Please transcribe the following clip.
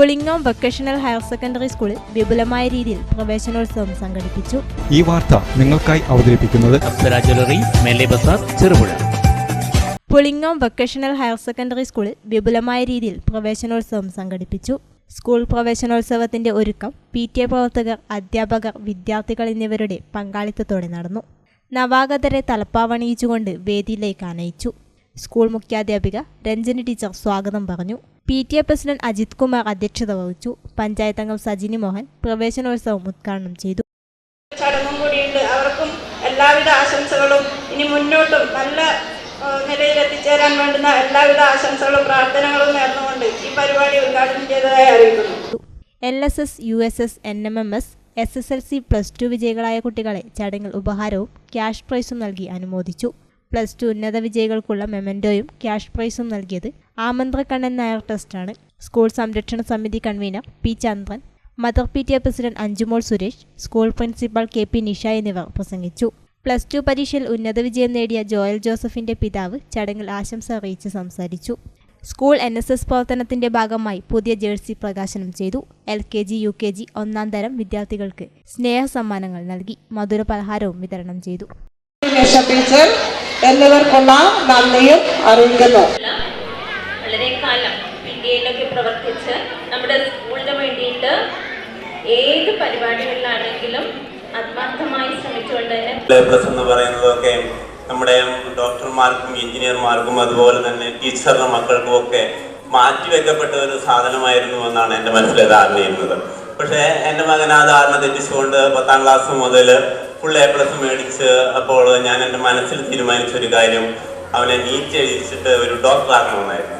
Pulingome vocational higher secondary സ്കൂളിൽ വിപുലമായ രീതിയിൽ പ്രവേശനോത്സവം സംഘടിപ്പിച്ചു. ഈ വാർത്ത നിങ്ങൾക്കായി അവതരിപ്പിക്കുന്നത് Cherupuzha Pulingome vocational higher secondary സ്കൂളിൽ വിപുലമായ രീതിയിൽ പ്രവേശനോത്സവം സംഘടിപ്പിച്ചു. സ്കൂൾ പ്രവേശനോത്സവത്തിന്റെ ഒരുക്കം പി ടി എ പ്രവർത്തകർ അധ്യാപകർ വിദ്യാർത്ഥികൾ എന്നിവരുടെ പങ്കാളിത്തത്തോടെ നടന്നു. നവാഗതരെ തലപ്പാവണിയിച്ചുകൊണ്ട് വേദിയിലേക്ക് ആനയിച്ചു സ്കൂൾ മുഖ്യാധ്യാപിക രഞ്ജന ടീച്ചർ സ്വാഗതം പറഞ്ഞു. P T A president Ajith Kumar അധ്യക്ഷത വഹിച്ചു. പഞ്ചായത്ത് അംഗം സജിനി മോഹൻ പ്രവേശനോത്സവം ഉദ്ഘാടനം ചെയ്തു. ചടങ്ങും കൂടിയുണ്ട്. അവർക്കും എല്ലാവിധ ആശംസകളും ഇനി മുന്നോട്ടും നല്ല നിലയിൽ എത്തിച്ചേരാൻ വേണ്ടുന്ന എല്ലാവിധ ആശംസകളും പ്രാർത്ഥനകളും നേർന്നുകൊണ്ട് ഈ പരിപാടി ഉദ്ഘാടനം ചെയ്തതായി അറിയിക്കുന്നു. L S S U S S N M M S S S L C plus two വിജയികളായ കുട്ടികളെ ചടങ്ങിൽ ഉപഹാരവും ക്യാഷ് പ്രൈസും നൽകി അനുമോദിച്ചു. പ്ലസ് ടു ഉന്നത വിജയികൾക്കുള്ള മെമന്റോയും ക്യാഷ് പ്രൈസും നൽകിയത് ആമന്ത്രക്കണ്ണൻ നായർ ട്രസ്റ്റാണ്. സ്കൂൾ സംരക്ഷണ സമിതി convener P Chandran mother P T A president Anjumol Suresh school principal K P Nisha എന്നിവർ പ്രസംഗിച്ചു. പ്ലസ് ടു പരീക്ഷയിൽ ഉന്നത വിജയം നേടിയ ജോയൽ ജോസഫിന്റെ പിതാവ് ചടങ്ങിൽ ആശംസ അറിയിച്ച് സംസാരിച്ചു. സ്കൂൾ എൻ എസ് എസ് പ്രവർത്തനത്തിന്റെ ഭാഗമായി പുതിയ ജേഴ്സി പ്രകാശനം ചെയ്തു. L K G U K G ഒന്നാം തരം വിദ്യാർത്ഥികൾക്ക് സ്നേഹ സമ്മാനങ്ങൾ നൽകി. മധുര പലഹാരവും വിതരണം ചെയ്തു. ടീച്ചർ എന്നിവർക്കുള്ള നന്ദിയും അറിയിക്കുന്നു. വളരെ കാലം ഇന്ത്യയിലൊക്കെ പ്രവർത്തിച്ച് നമ്മുടെ സ്കൂളിന് വേണ്ടിയിട്ട് ഏത് പരിപാടികളിലാണെങ്കിലും ആത്മാർത്ഥമായി ശ്രമിച്ചുകൊണ്ട് തന്നെ പ്ലസ് എന്ന് പറയുന്നതൊക്കെ നമ്മുടെ ഡോക്ടർമാർക്കും എഞ്ചിനീയർമാർക്കും അതുപോലെ തന്നെ ടീച്ചറുടെ മക്കൾക്കും ഒക്കെ മാറ്റിവെക്കപ്പെട്ട ഒരു സാധനമായിരുന്നു എന്നാണ് എന്റെ മനസ്സിലെ ധാരണ ചെയ്യുന്നത്. പക്ഷേ എന്റെ മകൻ ആ ധാരണ തെറ്റിച്ചുകൊണ്ട് പത്താം ക്ലാസ് മുതൽ ഫുൾ എ പ്ലസ് മേടിച്ച് അപ്പോൾ ഞാൻ എന്റെ മനസ്സിൽ തീരുമാനിച്ച ഒരു കാര്യം അവനെ നീറ്റ് എഴുതിച്ചിട്ട് ഒരു ഡോക്ടറാക്കണമെന്നായിരുന്നു